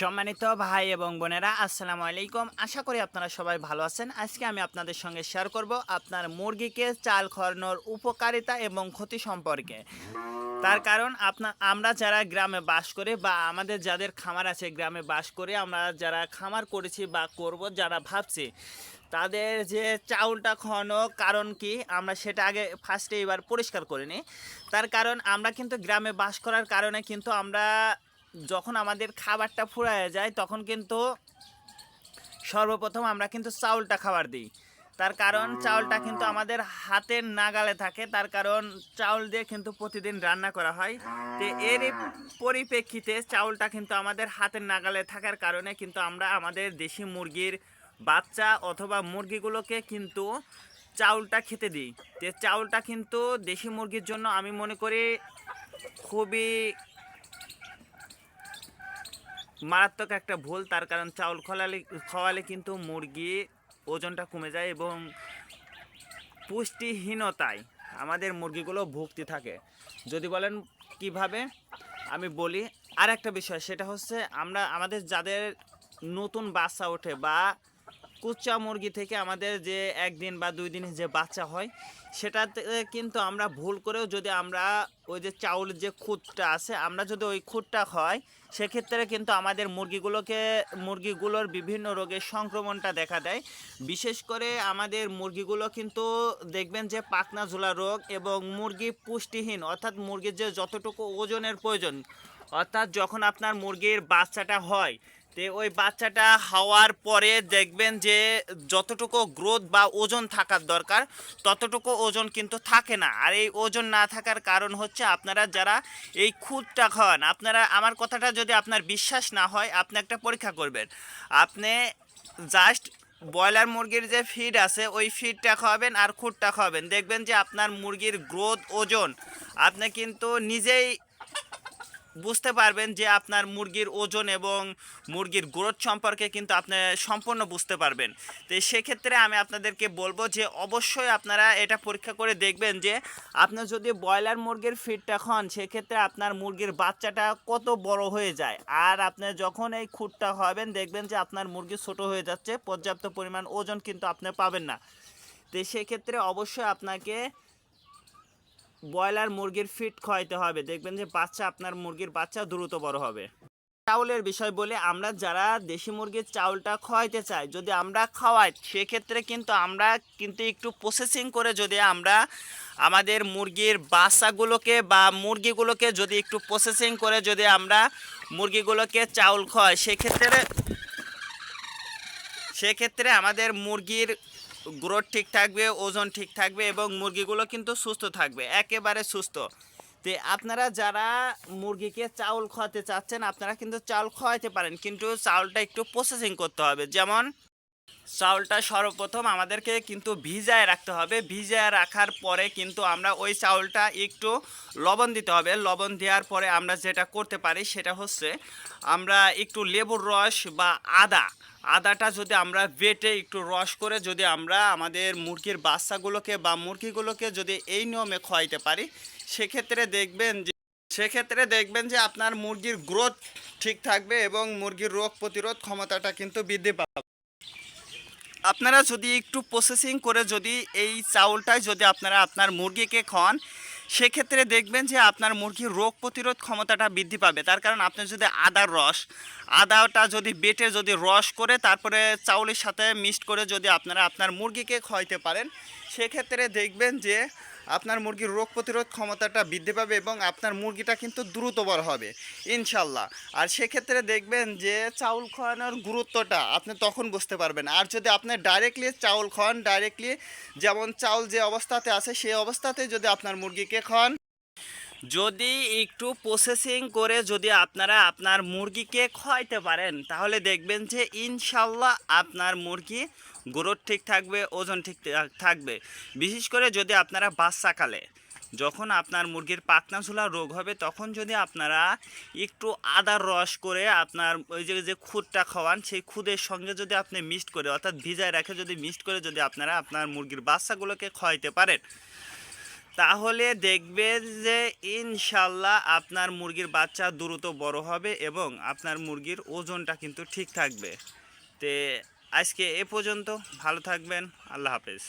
সম্মানিত ভাই এবং বোনেরা, আসসালামু আলাইকুম। আশা করি আপনারা সবাই ভালো আছেন। আজকে আমি আপনাদের সঙ্গে শেয়ার করব আপনার মুরগিকে চাল খরানোর উপকারিতা এবং ক্ষতি সম্পর্কে। তার কারণ আপনার আমরা যারা গ্রামে বাস করে বা আমাদের যাদের খামার আছে গ্রামে বাস করে, আমরা যারা খামার করেছি বা করব, যারা ভাবছি, তাদের যে চাউলটা খাওয়ানো কারণ কি, আমরা সেটা আগে ফার্স্টে এবার পরিষ্কার করে নিই। তার কারণ আমরা কিন্তু গ্রামে বাস করার কারণে কিন্তু আমরা যখন আমাদের খাবারটা ফুরায় যায়, তখন কিন্তু সর্বপ্রথম আমরা কিন্তু চাউলটা খাবার দিই। তার কারণ চাউলটা কিন্তু আমাদের হাতের নাগালে থাকে, তার কারণ চাউল দিয়ে কিন্তু প্রতিদিন রান্না করা হয়। তো এর পরিপ্রেক্ষিতে চাউলটা কিন্তু আমাদের হাতের নাগালে থাকার কারণে কিন্তু আমরা আমাদের দেশি মুরগির বাচ্চা অথবা মুরগিগুলোকে কিন্তু চাউলটা খেতে দিই। যে চাউলটা কিন্তু দেশি মুরগির জন্য আমি মনে করি খুবই মারাত্মক একটা ভুল, তার কারণ চাউল খোলালে, খাওয়ালে কিন্তু মুরগি ওজনটা কমে যায় এবং পুষ্টিহীনতায় আমাদের মুরগিগুলো ভুক্তি থাকে। যদি বলেন কীভাবে? আমি বলি আর একটা বিষয়, সেটা হচ্ছে আমরা, আমাদের যাদের নতুন বাচ্চা ওঠে বা কুচা মুরগি থেকে আমাদের যে একদিন বা দুই দিনের যে বাচ্চা হয়, সেটাতে কিন্তু আমরা ভুল করেও যদি আমরা ওই যে চাউলের যে খুঁতটা আছে, আমরা যদি ওই খুঁতটা খাই সেক্ষেত্রে কিন্তু আমাদের মুরগিগুলোকে, মুরগিগুলোর বিভিন্ন রোগের সংক্রমণটা দেখা দেয়। বিশেষ করে আমাদের মুরগিগুলো কিন্তু দেখবেন যে পাকনা ঝোলা রোগ এবং মুরগি পুষ্টিহীন, অর্থাৎ মুরগির যে যতটুকু ওজনের প্রয়োজন, অর্থাৎ যখন আপনার মুরগির বাচ্চাটা হয় তে ওই বাচ্চাটা হওয়ার পরে দেখবেন যে যতটুকু গ্রোথ বা ওজন থাকার দরকার, ততটুকু ওজন কিন্তু থাকে না। আর এই ওজন না থাকার কারণ হচ্ছে আপনারা যারা এই খুদটা খাওয়ান, আপনারা, আমার কথাটা যদি আপনার বিশ্বাস না হয়, আপনি একটা পরীক্ষা করবেন। আপনি জাস্ট ব্রয়লার মুরগির যে ফিড আছে, ওই ফিডটা খাওয়াবেন আর খুদটা খাওয়াবেন। দেখবেন যে আপনার মুরগির গ্রোথ ওজন, আপনি কিন্তু নিজেই বুঝতে পারবেন যে আপনার মুরগির ওজন এবং মুরগির গ্রোথ সম্পর্কে কিন্তু আপনি সম্পূর্ণ বুঝতে পারবেন। তো সেক্ষেত্রে আমি আপনাদেরকে বলব যে অবশ্যই আপনারা এটা পরীক্ষা করে দেখবেন যে আপনি যদি ব্রয়লার মুরগির ফিডটা খান, সেক্ষেত্রে আপনার মুরগির বাচ্চাটা কত বড় হয়ে যায়। আর আপনি যখন এই খুঁটটা খাওয়াবেন দেখবেন যে আপনার মুরগি ছোট হয়ে যাচ্ছে, পর্যাপ্ত পরিমাণ ওজন কিন্তু আপনি পাবেন না। তো সেক্ষেত্রে অবশ্যই আপনাকে ব্রয়লার মুরগির ফিট খাওয়াইতে হবে। দেখবেন যে বাচ্চা আপনার মুরগির বাচ্চা দ্রুত বড় হবে। চাউলের বিষয় বলে আমরা যারা দেশি মুরগির চাউলটা খাওয়াইতে চাই, যদি আমরা খাওয়াই, সেক্ষেত্রে কিন্তু আমরা কিন্তু একটু প্রসেসিং করে যদি আমরা আমাদের মুরগির বাচ্চাগুলোকে বা মুরগিগুলোকে যদি একটু প্রসেসিং করে যদি আমরা মুরগিগুলোকে চাউল খাওয়াই, সেক্ষেত্রে সেক্ষেত্রে আমাদের মুরগির গ্রোথ ঠিক থাকবে, ওজন ঠিক থাকবে এবং মুরগিগুলো কিন্তু সুস্থ থাকবে, একেবারে সুস্থ। তো আপনারা যারা মুরগিকে চাউল খাওয়াতে চাচ্ছেন, আপনারা কিন্তু চাউল খাওয়াতে পারেন, কিন্তু চাউলটা একটু প্রসেসিং করতে হবে। যেমন চাউলটা সর্বপ্রথম আমাদেরকে কিন্তু ভিজায় রাখতে হবে। ভিজায় রাখার পরে কিন্তু আমরা ওই চাউলটা একটু লবণ দিতে হবে। লবণ দেওয়ার পরে আমরা যেটা করতে পারি সেটা হচ্ছে আমরা একটু লেবুর রস বা আদা। আদাটা যদি আমরা বেটে একটু রস করে যদি আমরা আমাদের মুরগির বাচ্চাগুলোকে বা মুরগিগুলোকে যদি এই নিয়মে খোয়াইতে পারি, সেক্ষেত্রে দেখবেন যে, সেক্ষেত্রে দেখবেন যে আপনার মুরগির গ্রোথ ঠিক থাকবে এবং মুরগির রোগ প্রতিরোধ ক্ষমতাটা কিন্তু বৃদ্ধি পাবে। আপনারা যদি একটু প্রসেসিং করে যদি এই চাউলটাই যদি আপনারা আপনার মুরগিকে খাওয়ান, সেক্ষেত্রে দেখবেন যে আপনার মুরগির রোগ প্রতিরোধ ক্ষমতাটা বৃদ্ধি পাবে। তার কারণ আপনি যদি আদার রস, আদাটা যদি বেটে যদি রস করে তারপরে চাউলের সাথে মিক্সড করে যদি আপনারা আপনার মুরগিকে খাওয়াইতে পারেন, সেক্ষেত্রে দেখবেন যে আপনার মুরগির রোগ প্রতিরোধ ক্ষমতাটা বৃদ্ধি পাবে এবং আপনার মুরগিটা কিন্তু দ্রুত বড় হবে, ইনশাল্লাহ। আর সেক্ষেত্রে দেখবেন যে চাউল খাওয়ানোর গুরুত্বটা আপনি তখন বুঝতে পারবেন। আর যদি আপনি ডাইরেক্টলি চাউল খাওয়ান ডাইরেক্টলি যেমন চাউল যে অবস্থাতে আছে সেই অবস্থাতে যদি আপনার মুরগিকে খাওয়ান যদি একটু প্রসেসিং করে যদি আপনারা আপনার মুরগিকে খাওয়াইতে পারেন, তাহলে দেখবেন যে ইনশাল্লাহ আপনার মুরগি গ্রোথ ঠিক থাকবে, ওজন ঠিক থাকবে। বিশেষ করে যদি আপনারা বাচ্চাকালে যখন আপনার মুরগির পাকনা ঝোলা রোগ হবে, তখন যদি আপনারা একটু আদার রস করে আপনার ওই যে যে খুদটা খাওয়ান, সেই খুদের সঙ্গে যদি আপনি মিক্সড করে, অর্থাৎ ভিজায় রাখে যদি মিক্সড করে যদি আপনারা আপনার মুরগির বাচ্চাগুলোকে খাওয়াইতে পারেন তাহলে দেখবে যে ইনশাল্লাহ আপনার মুরগির বাচ্চা দ্রুত বড় হবে এবং আপনার মুরগির ওজনটা কিন্তু ঠিক থাকবে। তে আজকে এ পর্যন্ত, ভালো থাকবেন, আল্লাহ হাফেজ।